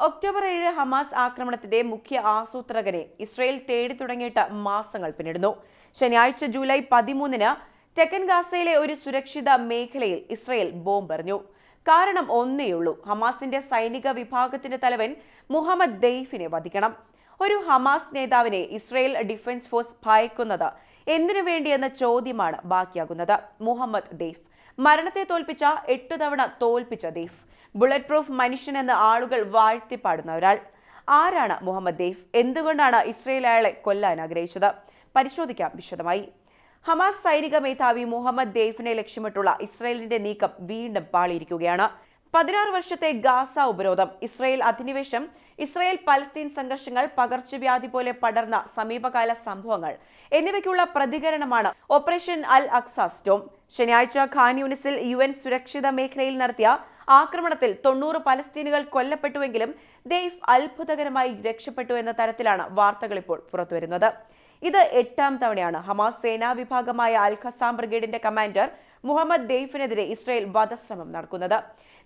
October ഏഴ് Hamas ആക്രമണത്തിന്റെ മുഖ്യ ആസൂത്രകനെ ഇസ്രയേൽ തേടി തുടങ്ങിയിട്ട് മാസങ്ങൾ പിന്നിടുന്നു. ശനിയാഴ്ച ജൂലൈ പതിമൂന്നിന് തെക്കൻ ഗാസയിലെ ഒരു സുരക്ഷിത മേഖലയിൽ ഇസ്രയേൽ ബോംബെറിഞ്ഞു കാരണം ഒന്നേയുള്ളൂ ഹമാസിന്റെ സൈനിക വിഭാഗത്തിന്റെ തലവൻ മുഹമ്മദ് ദെയ്ഫിനെ വധിക്കണം. ഒരു ഹമാസ് നേതാവിനെ ഇസ്രയേൽ ഡിഫൻസ് ഫോഴ്സ് ഭയക്കുന്നത് എന്തിനു വേണ്ടിയെന്ന ചോദ്യമാണ് ബാക്കിയാകുന്നത്. മുഹമ്മദ് ദെയ്ഫ് മരണത്തെ തോൽപ്പിച്ച എട്ടു തവണ തോൽപ്പിച്ച ദെയ്ഫ്. ബുള്ളറ്റ് പ്രൂഫ് മനുഷ്യനെന്ന് ആളുകൾ വാഴ്ത്തിപ്പാടുന്ന ഒരാൾ ആരാണ് മുഹമ്മദ് ദേഫ് എന്തുകൊണ്ടാണ് ഇസ്രയേൽ അയാളെ കൊല്ലാൻ ആഗ്രഹിച്ചത്? പരിശോധിക്കാം വിശദമായി. ഹമാസ് സൈനിക മേധാവി മുഹമ്മദ് ദേഫിനെ ലക്ഷ്യമിട്ടുള്ള ഇസ്രയേലിന്റെ നീക്കം വീണ്ടും പാളിയിരിക്കുകയാണ്. പതിനാറ് വർഷത്തെ ഗാസ ഉപരോധം ഇസ്രയേൽ അധിനിവേശം ഇസ്രയേൽ പലസ്തീൻ സംഘർഷങ്ങൾ പകർച്ചവ്യാധി പോലെ പടർന്ന സമീപകാല സംഭവങ്ങൾ എന്നിവയ്ക്കുള്ള പ്രതികരണമാണ് ഓപ്പറേഷൻ അൽ അക്സ സ്റ്റോം. ശനിയാഴ്ച ഖാൻ യൂണിസിൽ യു എൻ സുരക്ഷിത മേഖലയിൽ നടത്തിയ ആക്രമണത്തിൽ തൊണ്ണൂറ് പലസ്തീനുകൾ കൊല്ലപ്പെട്ടുവെങ്കിലും ദെയ്ഫ് അത്ഭുതകരമായി രക്ഷപ്പെട്ടു എന്ന തരത്തിലാണ് വാർത്തകൾ ഇപ്പോൾ പുറത്തുവരുന്നത്. ഇത് എട്ടാം തവണയാണ് ഹമാസ് സേനാ വിഭാഗമായ അൽ ഖസാം ബ്രിഗേഡിന്റെ കമാൻഡർ മുഹമ്മദ് ദെയ്ഫിനെതിരെ ഇസ്രായേൽ വധശ്രമം നടക്കുന്നത്.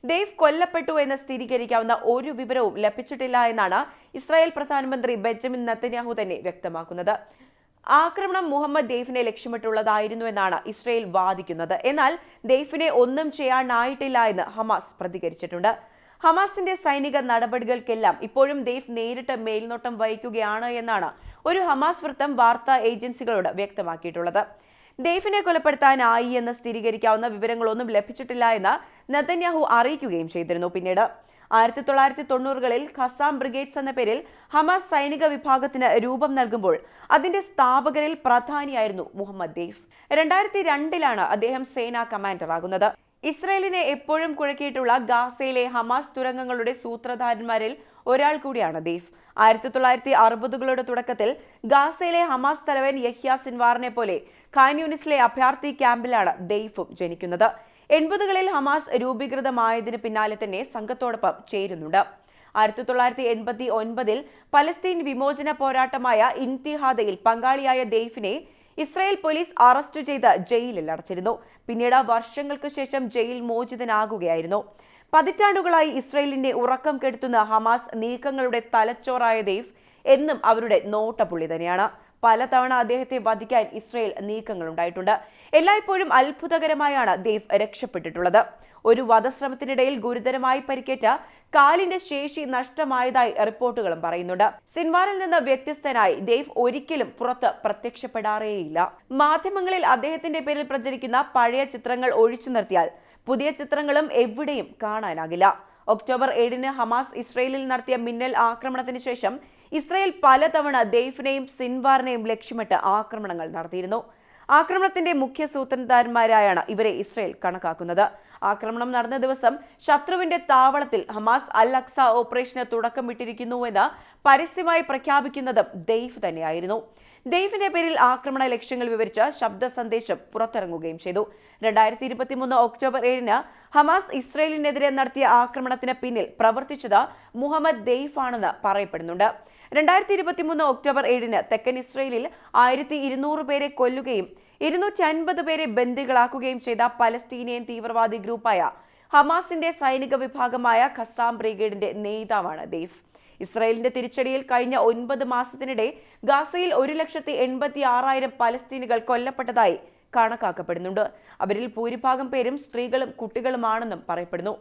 ദെയ്ഫ് കൊല്ലപ്പെട്ടു എന്ന് സ്ഥിരീകരിക്കാവുന്ന ഒരു വിവരവും ലഭിച്ചിട്ടില്ല എന്നാണ് ഇസ്രായേൽ പ്രധാനമന്ത്രി ബെഞ്ചമിൻ നത്തന്യാഹു തന്നെ വ്യക്തമാക്കുന്നത്. ആക്രമണം മുഹമ്മദ് ദെയ്ഫിനെ ലക്ഷ്യമിട്ടുള്ളതായിരുന്നു എന്നാണ് ഇസ്രയേൽ വാദിക്കുന്നത്. എന്നാൽ ദെയ്ഫിനെ ഒന്നും ചെയ്യാനായിട്ടില്ല എന്ന് ഹമാസ് പ്രതികരിച്ചിട്ടുണ്ട്. ഹമാസിന്റെ സൈനിക നടപടികൾക്കെല്ലാം ഇപ്പോഴും ദെയ്ഫ് നേരിട്ട് മേൽനോട്ടം വഹിക്കുകയാണ് എന്നാണ് ഒരു ഹമാസ് വൃത്തം വാർത്താ ഏജൻസികളോട് വ്യക്തമാക്കിയിട്ടുള്ളത്. ദെയ്ഫിനെ കൊലപ്പെടുത്താനായി എന്ന് സ്ഥിരീകരിക്കാവുന്ന വിവരങ്ങളൊന്നും ലഭിച്ചിട്ടില്ല എന്ന് നതന്യാഹു അറിയിക്കുകയും ചെയ്തിരുന്നു പിന്നീട്. ആയിരത്തി തൊള്ളായിരത്തി തൊണ്ണൂറുകളിൽ ഖസാം ബ്രിഗേഡ്സ് എന്ന പേരിൽ ഹമാസ് സൈനിക വിഭാഗത്തിന് രൂപം നൽകുമ്പോൾ അതിന്റെ സ്ഥാപകരിൽ പ്രധാനിയായിരുന്നു മുഹമ്മദ് ദേഫ്. രണ്ടായിരത്തി രണ്ടിലാണ് അദ്ദേഹം സേനാ കമാൻഡർ ആകുന്നത്. ഇസ്രയേലിനെ എപ്പോഴും കുഴക്കിയിട്ടുള്ള ഗാസയിലെ ഹമാസ് തുരങ്കങ്ങളുടെ സൂത്രധാരന്മാരിൽ ഒരാൾ കൂടിയാണ് ദെയ്ഫ് ആയിരത്തി തൊള്ളായിരത്തി അറുപതുകളുടെ തുടക്കത്തിൽ ഗാസയിലെ ഹമാസ് തലവൻ യഹ്യ സിൻവാറിനെ പോലെ ഖാൻ യൂണിസിലെ അഭയാർത്ഥി ക്യാമ്പിലാണ് ദെയ്ഫും ജനിക്കുന്നത്. എൺപതുകളിൽ ഹമാസ് രൂപീകൃതമായതിന് പിന്നാലെ തന്നെ സംഘത്തോടൊപ്പം ചേരുന്നുണ്ട്. ആയിരത്തി തൊള്ളായിരത്തി എൺപത്തി ഒൻപതിൽ പലസ്തീൻ വിമോചന പോരാട്ടമായ ഇൻതിഹാദയിൽ പങ്കാളിയായ ദെയ്ഫിനെ ഇസ്രായേൽ പോലീസ് അറസ്റ്റ് ചെയ്ത് ജയിലിൽ അടച്ചിരുന്നു. പിന്നീട് വർഷങ്ങൾക്ക് ശേഷം ജയിൽ മോചിതനാകുകയായിരുന്നു. പതിറ്റാണ്ടുകളായി ഇസ്രയേലിന്റെ ഉറക്കം കെടുത്തുന്ന ഹമാസ് നീക്കങ്ങളുടെ തലച്ചോറായ ദെയ്ഫ് എന്നും അവരുടെ നോട്ടപ്പുള്ളി തന്നെയാണ്. പലതവണ അദ്ദേഹത്തെ വധിക്കാൻ ഇസ്രയേൽ നീക്കങ്ങൾ ഉണ്ടായിട്ടുണ്ട് എല്ലായ്പ്പോഴും അത്ഭുതകരമായാണ് ദേവ് രക്ഷപ്പെട്ടിട്ടുള്ളത്. ഒരു വധശ്രമത്തിനിടയിൽ ഗുരുതരമായി പരിക്കേറ്റ കാലിന്റെ ശേഷി നഷ്ടമായതായി റിപ്പോർട്ടുകളും പറയുന്നുണ്ട്. സിൻവാറിൽ നിന്ന് വ്യത്യസ്തനായി ദേവ് ഒരിക്കലും പുറത്ത് പ്രത്യക്ഷപ്പെടാറേയില്ല. മാധ്യമങ്ങളിൽ അദ്ദേഹത്തിന്റെ പേരിൽ പ്രചരിക്കുന്ന പഴയ ചിത്രങ്ങൾ ഒഴിച്ചു നിർത്തിയാൽ പുതിയ ചിത്രങ്ങളും എവിടെയും കാണാനാകില്ല. ഒക്ടോബർ ഏഴിന് ഹമാസ് ഇസ്രയേലിൽ നടത്തിയ മിന്നൽ ആക്രമണത്തിന് ശേഷം ഇസ്രയേൽ പലതവണ ദെയ്ഫിനെയും സിൻവാറിനെയും ലക്ഷ്യമിട്ട് ആക്രമണങ്ങൾ നടത്തിയിരുന്നു. ആക്രമണത്തിന്റെ മുഖ്യ സൂത്രധാരന്മാരായാണ് ഇവരെ ഇസ്രയേൽ കണക്കാക്കുന്നത്. ആക്രമണം നടന്ന ദിവസം ശത്രുവിന്റെ താവളത്തിൽ ഹമാസ് അൽ അക്സ ഓപ്പറേഷന് തുടക്കമിട്ടിരിക്കുന്നുവെന്ന് പരസ്യമായി പ്രഖ്യാപിക്കുന്നതും ദെയ്ഫ് തന്നെയായിരുന്നു. ദെയ്ഫിന്റെ പേരിൽ ആക്രമണ ലക്ഷ്യങ്ങൾ വിവരിച്ച ശബ്ദ സന്ദേശം പുറത്തിറങ്ങുകയും ചെയ്തു. രണ്ടായിരത്തി ഇരുപത്തിമൂന്ന് ഒക്ടോബർ ഏഴിന് ഹമാസ് ഇസ്രയേലിനെതിരെ നടത്തിയ ആക്രമണത്തിന് പിന്നിൽ പ്രവർത്തിച്ചത് മുഹമ്മദ് ദെയ്ഫ് ആണെന്ന് പറയപ്പെടുന്നുണ്ട്. രണ്ടായിരത്തി ഇരുപത്തിമൂന്ന് ഒക്ടോബർ ഏഴിന് തെക്കൻ ഇസ്രയേലിൽ ആയിരത്തി ഇരുന്നൂറ് പേരെ കൊല്ലുകയും ഇരുന്നൂറ്റി അൻപത് പേരെ ബന്ദികളാക്കുകയും ചെയ്ത പലസ്തീനിയൻ തീവ്രവാദി ഗ്രൂപ്പായ ഹമാസിന്റെ സൈനിക വിഭാഗമായ ഖസാം ബ്രിഗേഡിന്റെ നേതാവാണ് ദേഫ് ഇസ്രയേലിന്റെ തിരിച്ചടിയിൽ കഴിഞ്ഞ ഒൻപത് മാസത്തിനിടെ ഗാസയിൽ ഒരു ലക്ഷത്തി എൺപത്തി ആറായിരം പലസ്തീനികൾ കൊല്ലപ്പെട്ടതായി കണക്കാക്കപ്പെടുന്നുണ്ട്. അവരിൽ ഭൂരിഭാഗം പേരും സ്ത്രീകളും കുട്ടികളുമാണെന്നും പറയപ്പെടുന്നു.